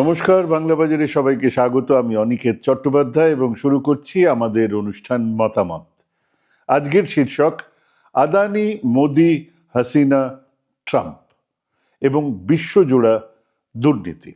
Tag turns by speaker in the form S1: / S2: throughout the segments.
S1: নমস্কার, বাংলা বাজারে সবাইকে স্বাগত। আমি অনিকেত চট্টোপাধ্যায় এবং শুরু করছি আমাদের অনুষ্ঠান মতামত। আজকের শীর্ষক, আদানি, মোদি, হাসিনা, ট্রাম্প এবং বিশ্বজোড়া দুর্নীতি।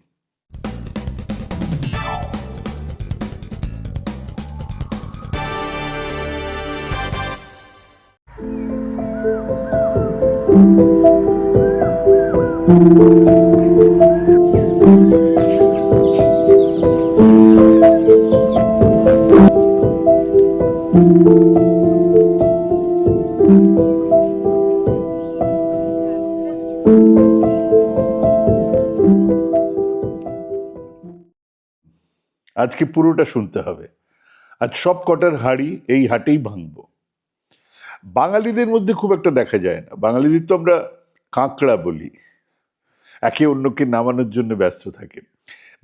S1: আজকে পুরোটা শুনতে হবে। আজ সব কটার হাড়ি এই হাটেই ভাঙবো। বাঙালিদের মধ্যে খুব একটা দেখা যায় না। বাঙালিদের তো আমরা কাঁকড়া বলি। একে অন্যকে নামানোর জন্য ব্যস্ত থাকে।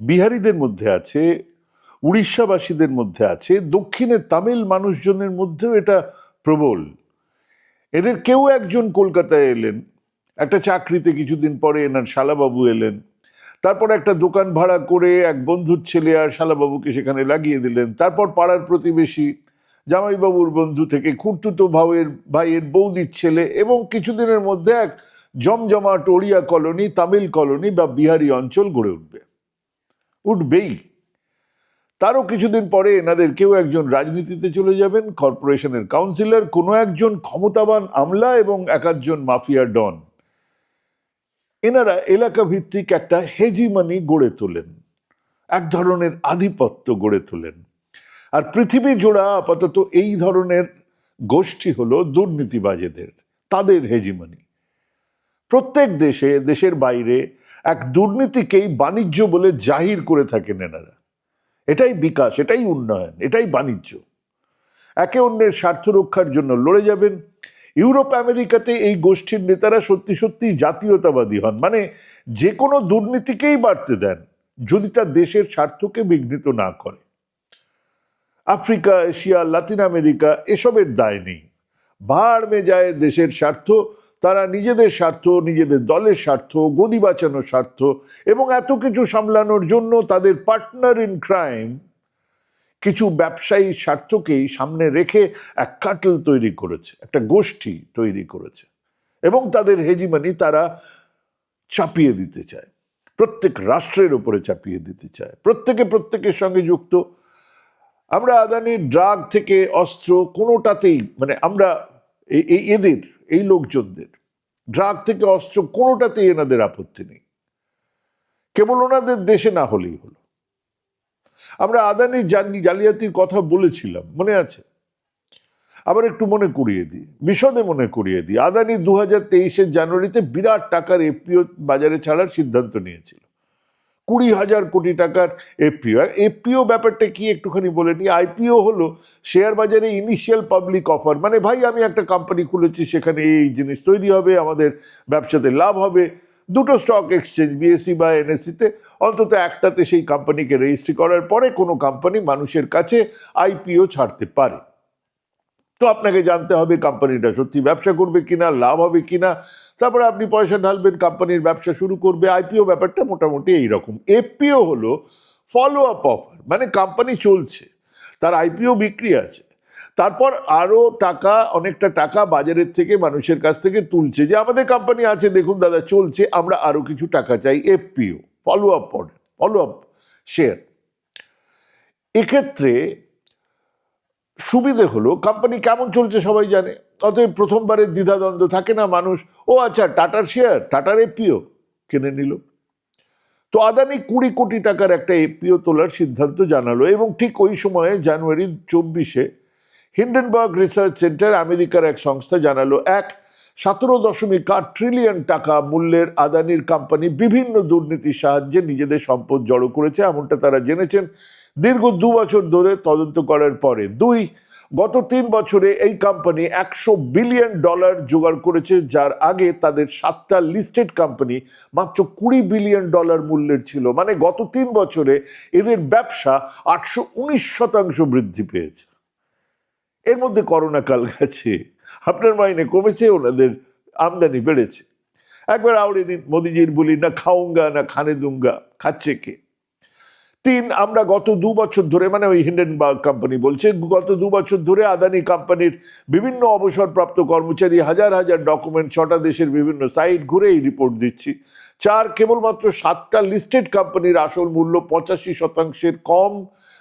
S1: বিহারিদের মধ্যে আছে, উড়িষ্যাবাসীদের মধ্যে আছে দক্ষিণের তামিল মানুষজনের মধ্যেও এটা প্রবল। এদের কেউ একজন কলকাতায় এলেন, একটা চাকরিতে কিছুদিন পরে এনার শালাবাবু এলেন। তারপর একটা দোকান ভাড়া করে এক বন্ধুর ছেলে আর শালাবাবুকে সেখানে লাগিয়ে দিলেন। তারপর পাড়ার প্রতিবেশী জামাইবাবুর বন্ধু থেকে খুঁড়তুতো ভাইয়ের ভাইয়ের বৌদির ছেলে এবং কিছুদিনের মধ্যে এক জমজমাট ওড়িয়া কলোনি, তামিল কলোনি বা বিহারি অঞ্চল গড়ে উঠবে। উঠবেই। তারও কিছুদিন পরে এনাদের কেউ একজন রাজনীতিতে চলে যাবেন, কর্পোরেশনের কাউন্সিলর, কোনো একজন ক্ষমতাবান আমলা এবং একাধজন মাফিয়া ডন। এনারা এলাকা ভিত্তিক একটা হেজিমানি গড়ে তোলেন। এক ধরনের আধিপত্য গড়ে তোলেন। আর পৃথিবী জোড়া আপাতত এই ধরনের গোষ্ঠী হলো দুর্নীতিবাজেদের, তাদের হেজিমানি প্রত্যেক দেশে, দেশের বাইরে এক দুর্নীতিকেই বাণিজ্য বলে জাহির করে থাকেন এনারা। এটাই বিকাশ, এটাই উন্নয়ন, এটাই বাণিজ্য। একে অন্যের স্বার্থ রক্ষার জন্য লড়ে যাবেন ইউরোপ, আমেরিকাতে এই গোষ্ঠীর নেতারা সত্যি সত্যি জাতীয়তাবাদী হন। মানে যে কোনো দুর্নীতিকেই বাড়তে দেন, যদি তার দেশের স্বার্থকে বিঘ্নিত না করে। আফ্রিকা, এশিয়া, লাতিন আমেরিকা এসবের দায় নেই। ভাড় মে যায় দেশের স্বার্থ, তারা নিজেদের স্বার্থ, নিজেদের দলের স্বার্থ, গদি বাঁচানোর স্বার্থ এবং এত কিছু সামলানোর জন্য তাদের পার্টনার ইন ক্রাইম কিছু ব্যবসায়ী স্বার্থকেই সামনে রেখে এক কাটল তৈরি করেছে, একটা গোষ্ঠী তৈরি করেছে এবং তাদের হেজিমানি তারা চাপিয়ে দিতে চায়, প্রত্যেক রাষ্ট্রের উপরে চাপিয়ে দিতে চায়, প্রত্যেকে প্রত্যেকের সঙ্গে যুক্ত। আমরা আদানির ড্রাগ থেকে অস্ত্র কোনোটাতেই মানে আমরা এই এদের, এই লোকজনদের, ড্রাগ থেকে অস্ত্র কোনোটাতেই এনাদের আপত্তি নেই। কেবল ওনাদের দেশে না হলেই হলো। আমরা আদানি জাল- জালিয়াতির কথা বলেছিলাম, মনে আছে? আবার একটু মনে করিয়ে দিই, বিশদে মনে করিয়ে দিই। আদানি দু হাজার তেইশের জানুয়ারিতে বিরাট টাকার এপিও বাজারে ছাড়ার সিদ্ধান্ত নিয়েছিল। কুড়ি হাজার কোটি টাকার এপিও এপিও ব্যাপারটা কি একটুখানি বলে নিই? আইপিও হলো শেয়ার বাজারে ইনিশিয়াল পাবলিক অফার মানে ভাই, আমি একটা কোম্পানি খুলেছি, সেখানে এই জিনিস তৈরি হবে, আমাদের ব্যবসাতে লাভ হবে। দুটো স্টক এক্সচেঞ্জ বিএসসি বা এনএসসিতে অন্তত একটাতে সেই কোম্পানিকে রেজিস্ট্রি করার পরে কোনো কোম্পানি মানুষের কাছে আইপিও ছাড়তে পারে। তো আপনাকে জানতে হবে কোম্পানিটা সত্যি ব্যবসা করবে কিনা, লাভ হবে কিনা। তারপরে আপনি পয়সা ঢালবেন কোম্পানির ব্যবসা শুরু করবে। আইপিও ব্যাপারটা মোটামুটি এইরকম। এফপিও হলো ফলো আপ অফার মানে কোম্পানি চলছে, তার আইপিও বিক্রি আছে। তারপর আরও টাকা, অনেকটা টাকা বাজারের থেকে মানুষের কাছ থেকে তুলছে যে, আমাদের কোম্পানি আছে, দেখুন দাদা, চলছে, আমরা আরও কিছু টাকা চাই FPO follow up follow up share এক্ষেত্রে সুবিধে হলো কোম্পানি কেমন চলছে সবাই জানে, অতএব প্রথমবারের দ্বিধাদ্বন্দ্ব থাকে না মানুষ, ও আচ্ছা টাটার শেয়ার টাটার এপিও কিনে নিল। তো আদানি কুড়ি কোটি টাকার একটা এপিও তোলার সিদ্ধান্ত জানালো এবং ঠিক ওই সময়ে জানুয়ারি চব্বিশে হিন্ডেনবার্গ রিসার্চ সেন্টার আমেরিকার এক সংস্থা জানালো, এক সতেরো দশমিক আট ট্রিলিয়ন টাকা মূল্যের আদানির কোম্পানি বিভিন্ন দুর্নীতির সাহায্যে নিজেদের সম্পদ জড়ো করেছে, এমনটা তারা জেনেছেন। দীর্ঘ দু বছর ধরে তদন্ত করার পরে, দুই, গত তিন বছরে এই কোম্পানি একশো বিলিয়ন ডলার জোগাড় করেছে, যার আগে তাদের সাতটা লিস্টেড কোম্পানি মাত্র কুড়ি বিলিয়ন ডলার মূল্যের ছিল। মানে গত তিন বছরে এদের ব্যবসা আটশো উনিশ শতাংশ বৃদ্ধি পেয়েছে। এর মধ্যে করোনা কাল গেছে। আপনার মাইনে কমেছে, ওনাদের আমদানি বেড়েছে। একবার আউড়ে দিন মোদিজির বলি, না খাউঙ্গা না খানে দুঙ্গা, খাচ্ছে কে? তিন, আমরা গত দু বছর ধরে মানে ওই হিন্ডেনবার্গ কোম্পানি বলছে, গত দু বছর ধরে আদানি কোম্পানির বিভিন্ন অবসরপ্রাপ্ত কর্মচারী হাজার হাজার ডকুমেন্ট ছটা দেশের বিভিন্ন সাইট ঘুরে এই রিপোর্ট দিচ্ছি। চার, কেবলমাত্র সাতটা লিস্টেড কোম্পানির আসল মূল্য পঁচাশি শতাংশের কম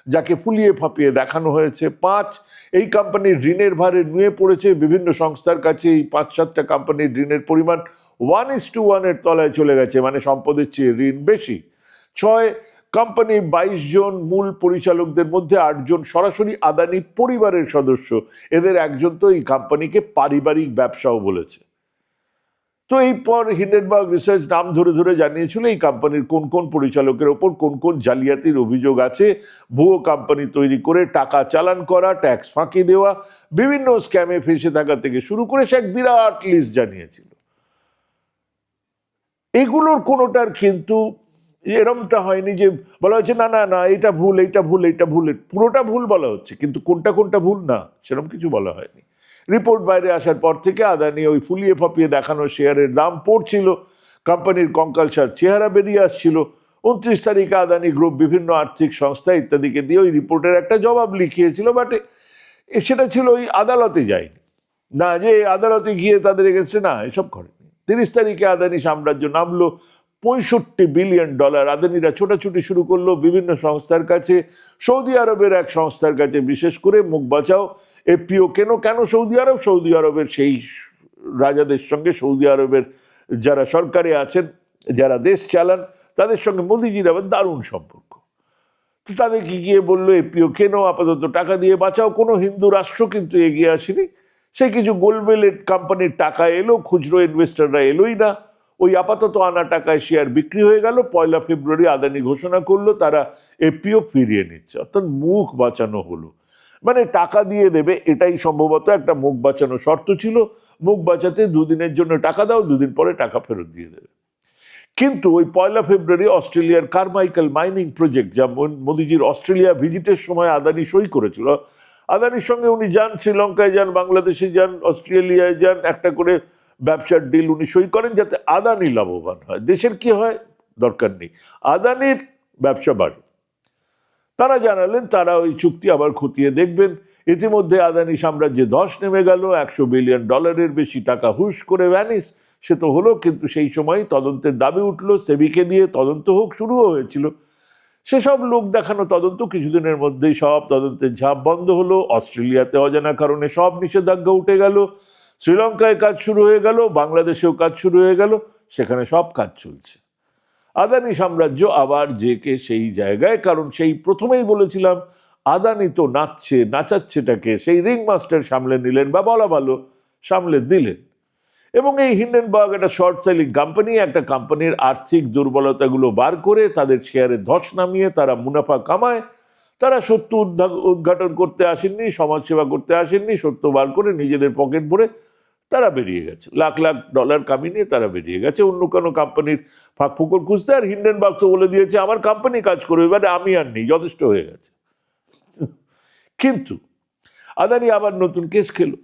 S1: যাকে ফুলিয়ে ফাঁপিয়ে দেখানো হয়েছে। পাঁচ, এই কোম্পানির ঋণের ভারে নুয়ে পড়েছে। বিভিন্ন সংস্থার কাছে এই পাঁচ, সাতটা কোম্পানির ঋণের পরিমাণ ওয়ান ইস টু ওয়ানের তলায় চলে গেছে মানে সম্পদের চেয়ে ঋণ বেশি। ছয় কোম্পানি বাইশ জন মূল পরিচালকদের মধ্যে আটজন সরাসরি আদানি পরিবারের সদস্য। এদের একজন তো এই কোম্পানিকে পারিবারিক ব্যবসাও বলেছে। তো এই পর হিন্ডেনবার্গ রিসার্চ নাম ধরে ধরে জানিয়েছিল এই কোম্পানির কোন কোন পরিচালকের ওপর কোন কোন জালিয়াতির অভিযোগ আছে। ভুয়ো কোম্পানি তৈরি করে টাকা চালান করা ট্যাক্স ফাঁকি দেওয়া, বিভিন্ন স্ক্যামে ফেসে থাকা থেকে শুরু করে সে এক বিরাট লিস্ট জানিয়েছিল। এগুলোর কোনোটার কিন্তু এরমটা হয়নি যে বলা হচ্ছে না না না, এটা ভুল এইটা ভুল এইটা ভুল। পুরোটা ভুল বলা হচ্ছে, কিন্তু কোনটা কোনটা ভুল না সেরকম কিছু বলা হয়নি। রিপোর্ট বাইরে আসার পর থেকে আদানি ওই ফুলিয়ে ফাঁপিয়ে দেখানো শেয়ারের দাম পড়ছিল। কোম্পানির কঙ্কালসার চেহারা বেরিয়ে আসছিল। উনত্রিশ তারিখে আদানি গ্রুপ বিভিন্ন আর্থিক সংস্থা ইত্যাদিকে দিয়ে ওই রিপোর্টের একটা জবাব লিখিয়েছিল, বাট সেটা ছিল ওই আদালতে যায়নি। না যে আদালতে গিয়ে তাদের এগেনস্টে না, এসব করেনি। তিরিশ তারিখে আদানি সাম্রাজ্য নামলো পঁয়ষট্টি বিলিয়ন ডলার আদানিরা ছোটাছুটি শুরু করল বিভিন্ন সংস্থার কাছে। সৌদি আরবের এক সংস্থার কাছে বিশেষ করে, মুখ বাঁচাও এপিও কেন কেন সৌদি আরব? সৌদি আরবের সেই রাজাদের সঙ্গে, সৌদি আরবের যারা সরকারে আছেন, যারা দেশ চালান, তাদের সঙ্গে মোদিজির আবার দারুণ সম্পর্ক। তো তাদেরকে গিয়ে বলল এপিও কেন? আপাতত টাকা দিয়ে বাঁচাও। কোনো হিন্দু রাষ্ট্র কিন্তু এগিয়ে আসেনি। সে কিছু গোলমেলের কোম্পানির টাকা এলো, খুচরো ইনভেস্টররা এলোই না। ওই আপাতত আনা টাকায় শেয়ার বিক্রি হয়ে গেল। পয়লা ফেব্রুয়ারি আদানি ঘোষণা করল, তারা এপিও ফিরিয়ে নিচ্ছে। অর্থাৎ মুখ বাঁচানো হলো। মানে টাকা দিয়ে দেবে, এটাই সম্ভবত একটা মুখ বাঁচানো শর্ত ছিল। মুখ বাঁচাতে দুদিনের জন্য টাকা দাও, দুদিন পরে টাকা ফেরত দিয়ে দেবে। কিন্তু ওই পয়লা ফেব্রুয়ারি অস্ট্রেলিয়ার কারমাইকেল মাইনিং প্রজেক্ট যা মোদিজির অস্ট্রেলিয়া ভিজিটের সময় আদানি সই করেছিল, আদানির সঙ্গে উনি যান, শ্রীলঙ্কায় যান, বাংলাদেশে যান, অস্ট্রেলিয়ায় যান, একটা করে ব্যবসার ডিল উনি সই করেন যাতে আদানি লাভবান হয়। দেশের কি হয়? দরকার নেই। আদানির ব্যবসা বাড়ে। তারা জানালেন, তারা ওই চুক্তি আবার খতিয়ে দেখবেন। ইতিমধ্যে আদানি সাম্রাজ্যে ধস নেমে গেল, একশো বিলিয়ন ডলারের বেশি টাকা হুশ করে ভ্যানিস সে তো হলো, কিন্তু সেই সময় তদন্তের দাবি উঠল, সেবিকে দিয়ে তদন্ত হোক, শুরুও হয়েছিল। সেসব লোক দেখানো তদন্ত, কিছুদিনের মধ্যেই সব তদন্তের ঝাঁপ বন্ধ হলো। অস্ট্রেলিয়াতে অজানা কারণে সব নিষেধাজ্ঞা উঠে গেল। শ্রীলঙ্কায় কাজ শুরু হয়ে গেল, বাংলাদেশেও কাজ শুরু হয়ে গেল, সেখানে সব কাজ চলছে। আদানি সাম্রাজ্য আবার জেকে সেই জায়গায়, কারণ সেই প্রথমেই বলেছিলাম, আদানি তো নাচছে নাচাচ্ছেটাকে সেই রিং মাস্টার সামলে নিলেন বা বলা ভালো, সামলে দিলেন। এবং এই হিন্ডেনবার্গ একটা শর্ট সেলিং কোম্পানি একটা কোম্পানির আর্থিক দুর্বলতাগুলো বার করে তাদের শেয়ারে ধস নামিয়ে তারা মুনাফা কামায়। তারা সত্য উদ্ঘা- উদ্ঘাটন করতে আসেননি, সমাজসেবা করতে আসেননি, সত্য বার করে নিজেদের পকেট ভরে তারা বেরিয়ে গেছে। লাখ লাখ ডলার কামিয়ে নিয়ে তারা বেরিয়ে গেছে। অন্য কোনো কোম্পানির ফাঁক ফুকর খুঁজতে আর হিন্ডেনবার্গ তো বলে দিয়েছে, আমার কোম্পানি কাজ করবে, এবারে আমি আর নেই, যথেষ্ট হয়ে গেছে। কিন্তু আদানি আবার নতুন কেস খেলো।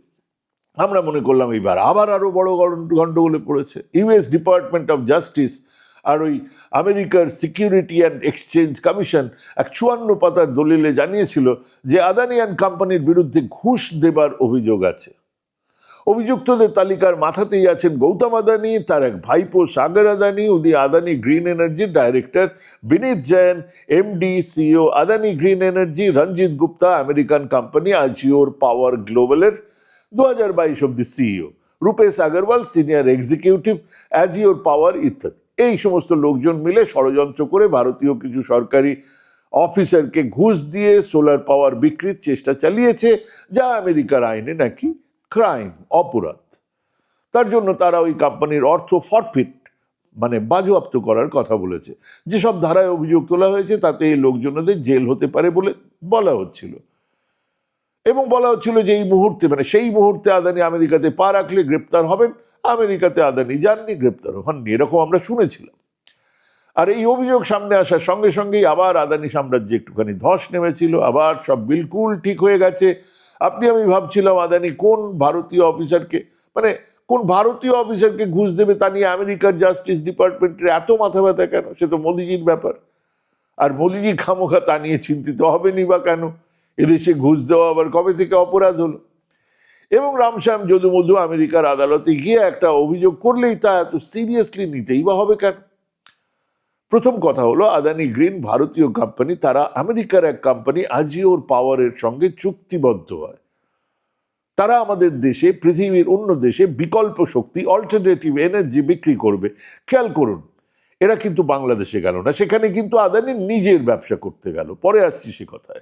S1: আমরা মনে করলাম এইবার আবার আরও বড় গন্ডগোলে পড়েছে। ইউএস ডিপার্টমেন্ট অফ জাস্টিস আর ওই আমেরিকার সিকিউরিটি অ্যান্ড এক্সচেঞ্জ কমিশন এক চুয়ান্ন পাতার দলিলে জানিয়েছিল যে আদানি অ্যান্ড কোম্পানির বিরুদ্ধে ঘুষ দেবার অভিযোগ আছে। অভিযুক্তদের তালিকার মাথাতেই আছেন গৌতম আদানি, তার এক ভাইপো সাগর আদানি, উনি আদানি গ্রিন এনার্জির director Vineet Jain MD CEO Adani green energy Ranjit Gupta, American company Azure power গ্লোবালের দু হাজার বাইশ অব্দি CEO Rupesh Agarwal, senior executive Azure power ইত্যাদি। এই সমস্ত লোকজন মিলে ষড়যন্ত্র করে ভারতীয় কিছু সরকারি অফিসারকে ঘুষ দিয়ে সোলার পাওয়ার বিক্রির চেষ্টা চালিয়েছে, যা আমেরিকার আইনে নাকি ক্রাইম, অপরাধ। তার জন্য তারা ওই কোম্পানির অর্থ ফরফিট মানে বাজেয়াপ্ত করার কথা বলেছে। যেসব ধারায় অভিযোগ তোলা হয়েছে, তাতে এই লোকজনদের জেল হতে পারে বলে বলা হচ্ছিল। এবং বলা হচ্ছিল যে এই মুহূর্তে মানে সেই মুহূর্তে আদানি আমেরিকাতে পা রাখলে গ্রেপ্তার হবেন। আমেরিকাতে আদানি যাননি, গ্রেপ্তার হননি, এরকম আমরা শুনেছিলাম। আর এই অভিযোগ সামনে আসার সঙ্গে সঙ্গেই আবার আদানি সাম্রাজ্যে একটুখানি ধস নেমেছিল, আবার সব বিলকুল ঠিক হয়ে গেছে। আপনি, আমি ভাবছিলাম আদানি কোন ভারতীয় অফিসারকে মানে কোন ভারতীয় অফিসারকে ঘুষ দেবে তা নিয়ে আমেরিকার জাস্টিস ডিপার্টমেন্টের এত মাথা ব্যথা কেন? সে তো মোদিজির ব্যাপার। আর মোদিজি খামোখা তা নিয়ে চিন্তিত হবেনি বা কেন? এদেশে ঘুষ দেওয়া আবার কবে থেকে অপরাধ হলো? এবং রামশ্যাম যদুমধু আমেরিকার আদালতে গিয়ে একটা অভিযোগ করলেই তা এত সিরিয়াসলি নিতেই বা হবে কেন? প্রথম কথা হলো, আদানি গ্রিন ভারতীয় কোম্পানি তারা আমেরিকার এক কোম্পানি আজিওর পাওয়ারের সঙ্গে চুক্তিবদ্ধ হয়। তারা আমাদের দেশে, পৃথিবীর অন্য দেশে বিকল্প শক্তি অল্টারনেটিভ এনার্জি বিক্রি করবে। খেয়াল করুন, এরা কিন্তু বাংলাদেশে গেল না, সেখানে কিন্তু আদানি নিজের ব্যবসা করতে গেল। পরে আসছি সে কথায়।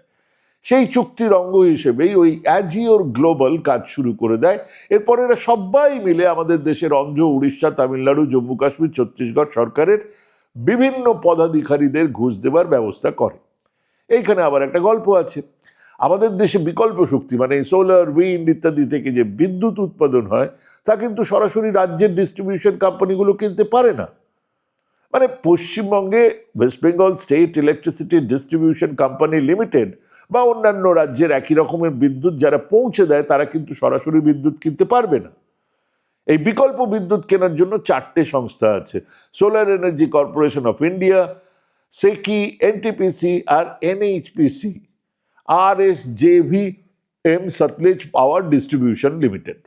S1: সেই চুক্তির অঙ্গ হিসেবেই ওই অ্যাজিওর গ্লোবাল কাজ শুরু করে দেয়। এরপর এরা সবাই মিলে আমাদের দেশের অন্ধ্র, উড়িষ্যা, তামিলনাড়ু, জম্মু, কাশ্মীর, ছত্তিশগড় সরকারের বিভিন্ন পদাধিকারীদের ঘুষ দেবার ব্যবস্থা করে। এইখানে আবার একটা গল্প আছে। আমাদের দেশে বিকল্প শক্তি মানে সোলার উইন্ড ইত্যাদি থেকে যে বিদ্যুৎ উৎপাদন হয়, তা কিন্তু সরাসরি রাজ্যের ডিস্ট্রিবিউশন কোম্পানিগুলো কিনতে পারে না। মানে পশ্চিমবঙ্গে West Bengal state electricity distribution company limited বা অন্যান্য রাজ্যের একই রকমের বিদ্যুৎ যারা পৌঁছে দেয়, তারা কিন্তু সরাসরি বিদ্যুৎ কিনতে পারবে না। এই বিকল্প বিদ্যুৎ কেনার জন্য চারটে সংস্থা আছে solar energy corporation of India SECI NTPC R NHPC R S JV M Sutlej power distribution limited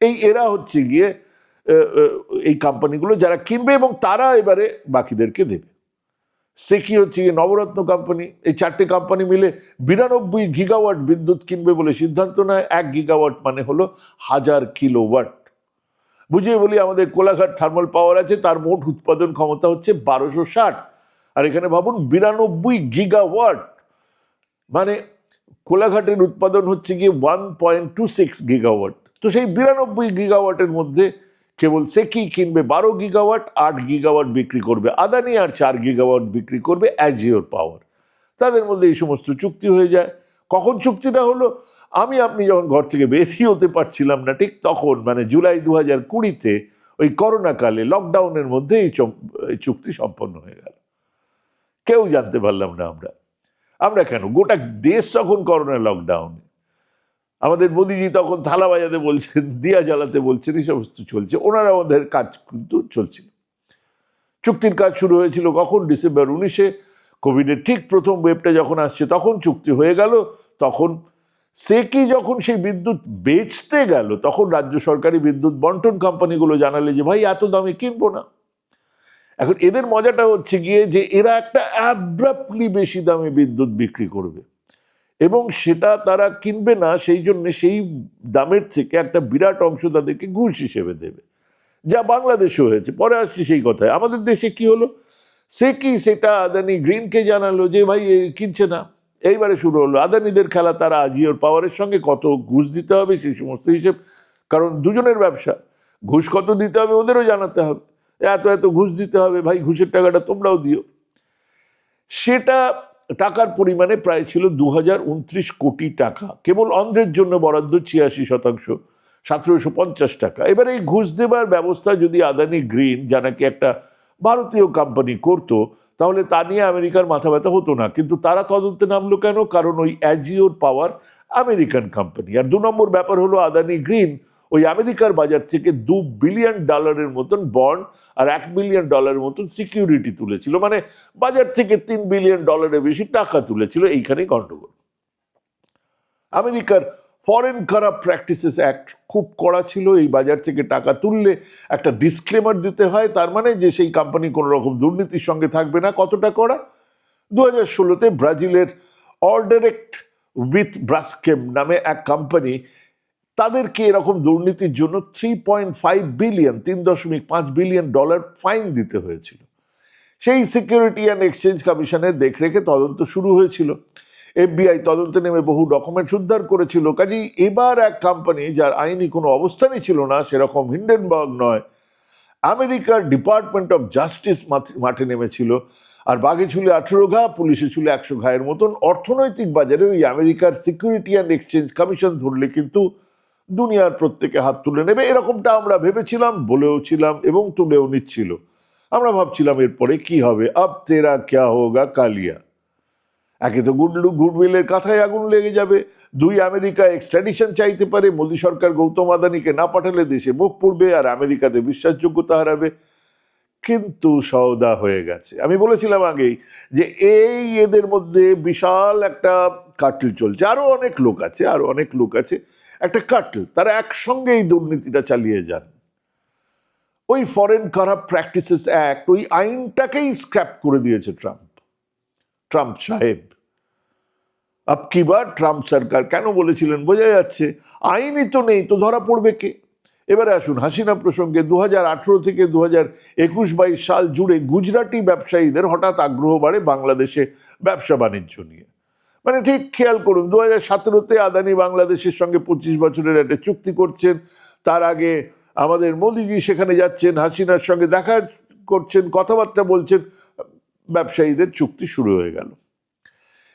S1: এই এরা হচ্ছে গিয়ে এই কোম্পানিগুলো যারা কিনবে এবং তারা এবারে বাকিদেরকে দেবে। সে কি হচ্ছে গিয়ে নবরত্ন কোম্পানি এই চারটে কোম্পানি মিলে বিরানব্বই গিগাওয়াট বিদ্যুৎ কিনবে বলে সিদ্ধান্ত নেয়। এক গিগাওয়াট মানে হলো হাজার কিলোওয়াট বুঝিয়ে বলি, আমাদের কোলাঘাট থার্মাল পাওয়ার আছে, তার মোট উৎপাদন ক্ষমতা হচ্ছে বারোশো ষাট। আর এখানে ভাবুন, বিরানব্বই গিগাওয়াট মানে কোলাঘাটের উৎপাদন হচ্ছে গিয়ে one point two six gigawatt তো সেই বিরানব্বই গিগাওয়াটের মধ্যে কেবল সে কি কিনবে? বারো গিগাওয়াট আট গিগাওয়াট বিক্রি করবে। আদানি আর চার গিগাওয়াট বিক্রি করবে অ্যাজিওর পাওয়ার তাদের মধ্যে এই সমস্ত চুক্তি হয়ে যায়। কখন চুক্তিটা হলো? আমি, আপনি যখন ঘর থেকে বেরিয়ে হতে পারছিলাম না, ঠিক তখন মানে জুলাই দু হাজার কুড়িতে ওই করোনাকালে লকডাউনের মধ্যে এই চুক্তি সম্পন্ন হয়ে গেল। কেউ জানতে পারলাম না আমরা। আমরা কেন? গোটা দেশ যখন করোনা লকডাউনে আমাদের মোদিজি তখন থালা বাজাতে বলছেন, দিয়া জ্বালাতে বলছেন, এই সমস্ত চলছে। ওনারা আমাদের কাজ কিন্তু চলছিল চুক্তির কাজ শুরু হয়েছিল কখন? ডিসেম্বর উনিশে। কোভিডের ঠিক প্রথম ওয়েবটা যখন আসছে, তখন চুক্তি হয়ে গেল। তখন সে কি যখন সেই বিদ্যুৎ বেচতে গেল, তখন রাজ্য সরকারি বিদ্যুৎ বন্টন কোম্পানিগুলো জানালে যে, ভাই, এত দামে কিনবো না। এখন এদের মজাটা হচ্ছে গিয়ে যে, এরা একটা অ্যাব্রাপ্টলি বেশি দামে বিদ্যুৎ বিক্রি করবে। এবং সেটা তারা কিনবে না, সেই জন্য সেই দামের থেকে একটা বিরাট অংশ তাদেরকে ঘুষ হিসেবে দেবে। যা বাংলাদেশে হয়েছে, পরে আসছি সেই কথায়। আমাদের দেশে কি হলো? সে কি সেটা আদানি গ্রিনকে জানালো যে, ভাই কিনছে না। এইবারে শুরু হলো। আদানিদের খেলা তারা আজিওর পাওয়ারের সঙ্গে কত ঘুষ দিতে হবে, সেই সমস্ত হিসেব। কারণ দুজনের ব্যবসা, ঘুষ কত দিতে হবে ওদেরও জানাতে হবে। এত এত ঘুষ দিতে হবে, ভাই, ঘুষের টাকাটা তোমরাও দিও। সেটা টাকার পরিমাণে প্রায় ছিল দু হাজার উনত্রিশ কোটি টাকা। কেবল অন্ধ্রের জন্য বরাদ্দ ছিয়াশি শতাংশ, সতেরোশো পঞ্চাশ টাকা। এবার এই ঘুষ দেবার ব্যবস্থা যদি আদানি গ্রিন যা নাকি একটা ভারতীয় কোম্পানি করতো, তাহলে তা নিয়ে আমেরিকার মাথা ব্যথা হতো না। কিন্তু তারা তদন্তে নামলো কেন? কারণ ওই অ্যাজিওর পাওয়ার আমেরিকান কোম্পানি আর দু নম্বর ব্যাপার হলো, আদানি গ্রিন ওই আমেরিকার বাজার থেকে দু বিলিয়ন ডলারের মতন বন্ড আর এক বিলিয়ন ডলারের মতন সিকিউরিটি তুলেছিল। মানে বাজার থেকে তিন বিলিয়ন ডলারের বেশি টাকা তুলেছিল এইখানেই গন্ডগোল। আমেরিকার ফরেন কারাপ্ট প্র্যাকটিসেস অ্যাক্ট খুব কড়া ছিল, এই বাজার থেকে টাকা তুললে একটা ডিসক্লেমার দিতে হয়, তার মানে যে সেই কোম্পানি কোনো রকম দুর্নীতির সঙ্গে থাকবে না। কতটা কড়া? দু হাজার ষোলোতে ব্রাজিলের অর্ডারেক্ট উইথ ব্রাস্কেম নামে এক কোম্পানি তাদেরকে এরকম দুর্নীতির জন্য থ্রি পয়েন্ট ফাইভ বিলিয়ন তিন দশমিক পাঁচ বিলিয়ন ডলার ফাইন দিতে হয়েছিল। সেই সিকিউরিটি অ্যান্ড এক্সচেঞ্জ কমিশনের দেখরেখে তদন্ত শুরু হয়েছিল। এফবিআই তদন্তে নেমে বহু ডকুমেন্টস উদ্ধার করেছিল। কাজেই এবার এক কোম্পানি যার আইনি কোনো অবস্থানই ছিল না, সেরকম হিন্ডেনবার্গ নয়, আমেরিকার ডিপার্টমেন্ট অফ জাস্টিস মাঠে নেমেছিল। আর বাঘে ছিল আঠেরো ঘা, পুলিশে ছিল একশো ঘায়ের মতন অর্থনৈতিক বাজারে ওই আমেরিকার সিকিউরিটি অ্যান্ড এক্সচেঞ্জ কমিশন ধরলে কিন্তু দুনিয়ার প্রত্যেকে হাত তুলে নেবে। এরকমটা আমরা ভেবেছিলাম বলেও ছিলাম এবং তুলেও নিচ্ছিল। আমরা ভাবছিলাম, এরপরে কি হবে? আব তেরা ক্যা হোগা কালিয়া? একে তো গুডলু গুডউইলের কাথায় আগুন লেগে যাবে। দুই আমেরিকা এক্সট্রাডিশন চাইতে পারে। মোদী সরকার গৌতম আদানিকে না পাঠালে দেশে মুখ পড়বে আর আমেরিকাতে বিশ্বাসযোগ্যতা হারাবে। কিন্তু সওদা হয়ে গেছে। আমি বলেছিলাম আগেই যে এই এদের মধ্যে বিশাল একটা কাটল চলছে। আরও অনেক লোক আছে, আরও অনেক লোক আছে, একটা কাটল। তারা একসঙ্গে এই দুর্নীতিটা চালিয়ে যান। ওই ফরেন কারাপ প্র্যাকটিসেস অ্যাক্ট ওই আইনটাকেই স্ক্র্যাপ করে দিয়েছে ট্রাম্প ট্রাম্প সাহেব। আপ কি বার ট্রাম্প সরকার কেন বলেছিলেন? বোঝা যাচ্ছে, আইনই তো নেই, তো ধরা পড়বে কে? এবারে আসুন, হাসিনা প্রসঙ্গে দু হাজার আঠারো থেকে দু হাজার একুশ বাইশ সাল জুড়ে গুজরাটি ব্যবসায়ীদের হঠাৎ আগ্রহ বাড়ে বাংলাদেশে ব্যবসা বাণিজ্য নিয়ে। মানে ঠিক খেয়াল করুন দু হাজার সতেরোতে আদানি বাংলাদেশের সঙ্গে পঁচিশ বছরের একটা চুক্তি করছেন। তার আগে আমাদের মোদিজি সেখানে যাচ্ছেন, হাসিনার সঙ্গে দেখা করছেন, কথাবার্তা বলছেন, ব্যবসায়ীদের চুক্তি শুরু হয়ে গেল।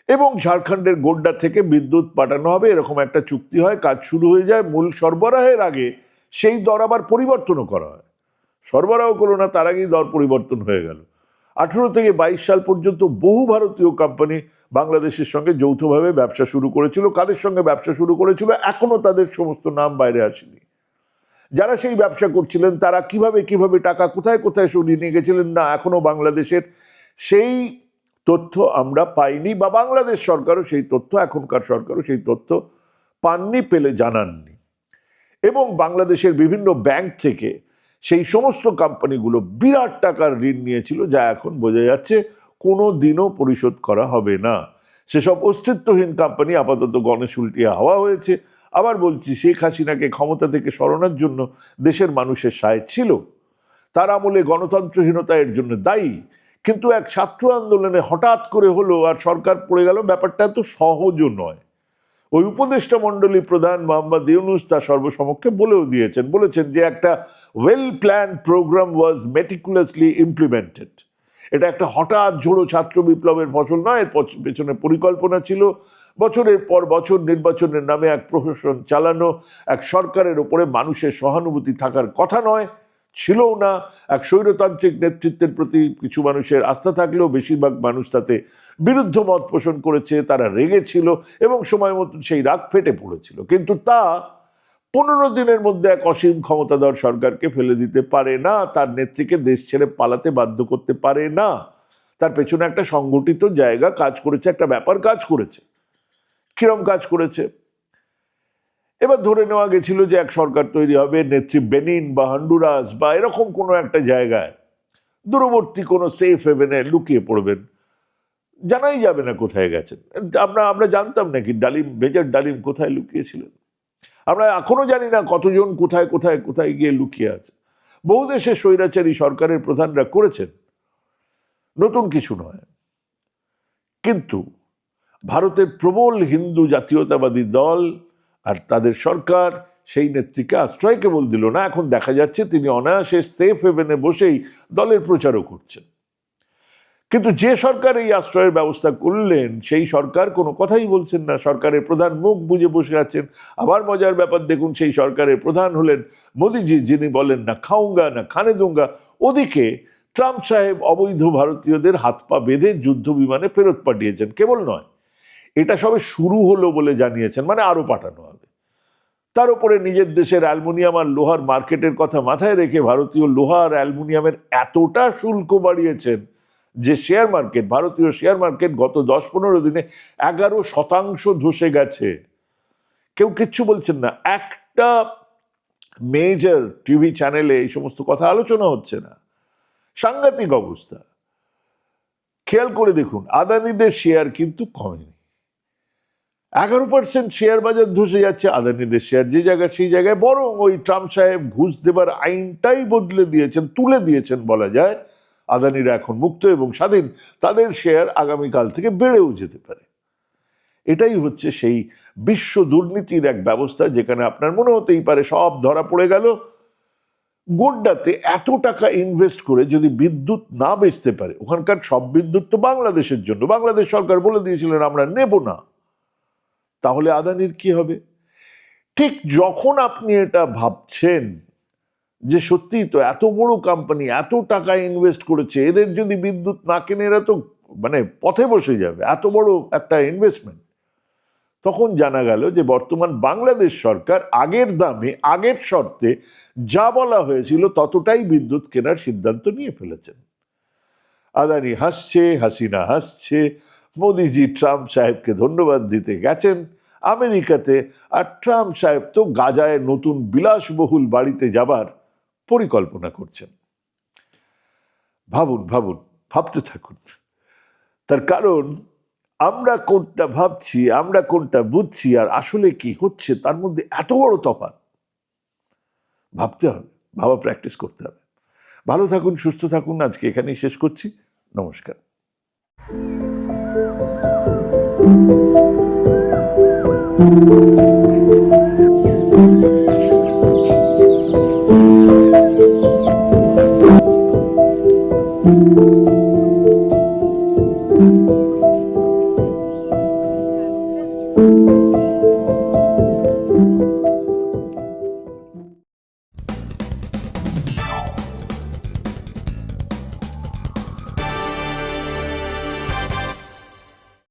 S1: এবং ঝাড়খণ্ডের গোড্ডা থেকে বিদ্যুৎ পাঠানো হবে, এরকম একটা চুক্তি হয়, কাজ শুরু হয়ে যায়, মূল সরবরাহের আগে সেই দর আবার পরিবর্তনও করা হয়। সরবরাহ করল না, তার আগেই দর পরিবর্তন হয়ে গেল। আঠেরো থেকে বাইশ সাল পর্যন্ত বহু ভারতীয় কোম্পানি বাংলাদেশের সঙ্গে যৌথভাবে ব্যবসা শুরু করেছিল। কাদের সঙ্গে ব্যবসা শুরু করেছিল? এখনও তাদের সমস্ত নাম বাইরে আসেনি। যারা সেই ব্যবসা করছিলেন, তারা কীভাবে কীভাবে টাকা কোথায় কোথায় সরিয়ে নিয়ে গেছিলেন, না, এখনও বাংলাদেশের সেই তথ্য আমরা পাইনি বা বাংলাদেশ সরকারও সেই তথ্য, এখনকার সরকারও সেই তথ্য পাননি, পেলে জানাননি। এবং বাংলাদেশের বিভিন্ন ব্যাংক থেকে সেই সমস্ত কোম্পানিগুলো বিরাট টাকার ঋণ নিয়েছিল, যা এখন বোঝা যাচ্ছে কোনো দিনও পরিশোধ করা হবে না। সেসব অস্তিত্বহীন কোম্পানি আপাতত গণেশ উল্টিয়ে হাওয়া হয়েছে। আবার বলছি, শেখ হাসিনাকে ক্ষমতা থেকে সরানোর জন্য দেশের মানুষের সায় ছিল। তার আমলে গণতন্ত্রহীনতা এর জন্য দায়ী। কিন্তু এক ছাত্র আন্দোলনে হঠাৎ করে হলো আর সরকার পড়ে গেল, ব্যাপারটা এত সহজও নয়। ওই উপদেষ্টা মণ্ডলী প্রধান মোহাম্মদ ইউনুস তা সর্বসমক্ষে বলেও দিয়েছেন। বলেছেন যে একটা well plan program was meticulously implemented এটা একটা হঠাৎ ঝোড়ো ছাত্র বিপ্লবের ফসল নয়, এর পছ- পেছনে পরিকল্পনা ছিল। বছরের পর বছর নির্বাচনের নামে এক প্রশাসন চালানো, এক সরকারের ওপরে মানুষের সহানুভূতি থাকার কথা নয় ছিলও না। এক স্বৈরতান্ত্রিক নেতৃত্বের প্রতি কিছু মানুষের আস্থা থাকলেও বেশিরভাগ মানুষ তাতে বিরুদ্ধ মত পোষণ করেছে, তারা রেগেছিল এবং সময় মতো সেই রাগ ফেটে পড়েছিল। কিন্তু তা পনেরো দিনের মধ্যে এক অসীম ক্ষমতাধর সরকারকে ফেলে দিতে পারে না, তার নেত্রীকে দেশ ছেড়ে পালাতে বাধ্য করতে পারে না। তার পেছনে একটা সংগঠিত জায়গা কাজ করেছে, একটা ব্যাপার কাজ করেছে। কিরম কাজ করেছে? এবার ধরে নেওয়া গেছিল যে এক সরকার তৈরি হবে, নেত্রী বেনিন বা হন্ডুরাস বা এরকম কোনো একটা জায়গায়। দূরবর্তী কোনো সেফ হেভেনে লুকিয়ে পড়বেন। জানাই যাবে না কোথায় গেছেন। আমরা আমরা জানতাম নাকি ডালিম, মেজর ডালিম কোথায় লুকিয়েছিলেন? আমরা এখনও জানি না কতজন কোথায় কোথায় কোথায় গিয়ে লুকিয়ে আছে। বহু দেশে স্বৈরাচারী সরকারের প্রধানরা করেছেন। নতুন কিছু নয়। কিন্তু ভারতের প্রবল হিন্দু জাতীয়তাবাদী দল আর তাদের সরকার সেই নেত্রীকে আশ্রয় কেবল দিল না। এখন দেখা যাচ্ছে তিনি অনায়াসে সেফ হেভেনে বসেই দলের প্রচারও করছেন। কিন্তু যে সরকার এই আশ্রয়ের ব্যবস্থা করলেন, সেই সরকার কোনো কথাই বলছেন না। সরকারের প্রধান মুখ বুঝে বসে আছেন। আবার মজার ব্যাপার দেখুন, সেই সরকারের প্রধান হলেন মোদিজি, যিনি বলেন, না খাউঙ্গা না খানে দুঙ্গা। ওদিকে ট্রাম্প সাহেব অবৈধ ভারতীয়দের হাত পা বেঁধে যুদ্ধ বিমানে ফেরত পাঠিয়েছেন। কেবল নয় এটা সবে শুরু হলো বলে জানিয়েছেন মানে আরও পাঠানো হবে। তার উপরে নিজের দেশের অ্যালুমিনিয়াম আর লোহার মার্কেটের কথা মাথায় রেখে ভারতীয় লোহা আর অ্যালুমিনিয়ামের এতটা শুল্ক বাড়িয়েছেন যে শেয়ার মার্কেট, ভারতীয় শেয়ার মার্কেট গত দশ পনেরো দিনে এগারো শতাংশ ধসে গেছে। কেউ কিচ্ছু বলছেন না। একটা মেজর টিভি চ্যানেলে এই সমস্ত কথা আলোচনা হচ্ছে না। সাংঘাতিক অবস্থা। খেয়াল করে দেখুন, আদানিদের শেয়ার কিন্তু কমেনি। এগারো পার্সেন্ট শেয়ার বাজার ধসে যাচ্ছে আদানিদের শেয়ার যে জায়গায়, সেই জায়গায় বরং ওই ট্রাম্প সাহেব ঘুষ দেবার আইনটাই বদলে দিয়েছেন, তুলে দিয়েছেন বলা যায়। আদানিরা এখন মুক্ত এবং স্বাধীন, তাদের শেয়ার আগামীকাল থেকে বেড়েও যেতে পারে। এটাই হচ্ছে সেই বিশ্ব দুর্নীতির এক ব্যবস্থা, যেখানে আপনার মনে হতেই পারে সব ধরা পড়ে গেল। গোড্ডাতে এত টাকা ইনভেস্ট করে যদি বিদ্যুৎ না বেচতে পারে, ওখানকার সব বিদ্যুৎ তো বাংলাদেশের জন্য। বাংলাদেশ সরকার বলে দিয়েছিলেন, আমরা নেব না। তাহলে আদানির কি হবে? ঠিক যখন আপনি এটা ভাবছেন যে সত্যি তো এত বড় কোম্পানি এত টাকা ইনভেস্ট করেছে, এদের যদি বিদ্যুৎ না কেনে, এরা তো মানে পথে বসে যাবে, এত বড় একটা ইনভেস্টমেন্ট তখন জানা গেল যে বর্তমান বাংলাদেশ সরকার আগের দামে, আগের শর্তে যা বলা হয়েছিল ততটাই বিদ্যুৎ কেনার সিদ্ধান্ত নিয়ে ফেলেছেন। আদানি হাসছে, হাসিনা হাসছে, মোদিজি, ট্রাম্প সাহেবকে ধন্যবাদ দিতে গেছেন আমেরিকাতে আর ট্রাম্প সাহেব তো গাজায় নতুন বিলাসবহুল বাড়িতে যাবার পরিকল্পনা করছেন। ভাবুন ভাবুন, ভাবতে থাকুন। তার কারণ, আমরা কোনটা ভাবছি, আমরা কোনটা বুঝছি আর আসলে কি হচ্ছে তার মধ্যে এত বড় তফাৎ। ভাবতে হবে, ভাবা প্র্যাকটিস করতে হবে। ভালো থাকুন, সুস্থ থাকুন, আজকে এখানেই শেষ করছি। নমস্কার।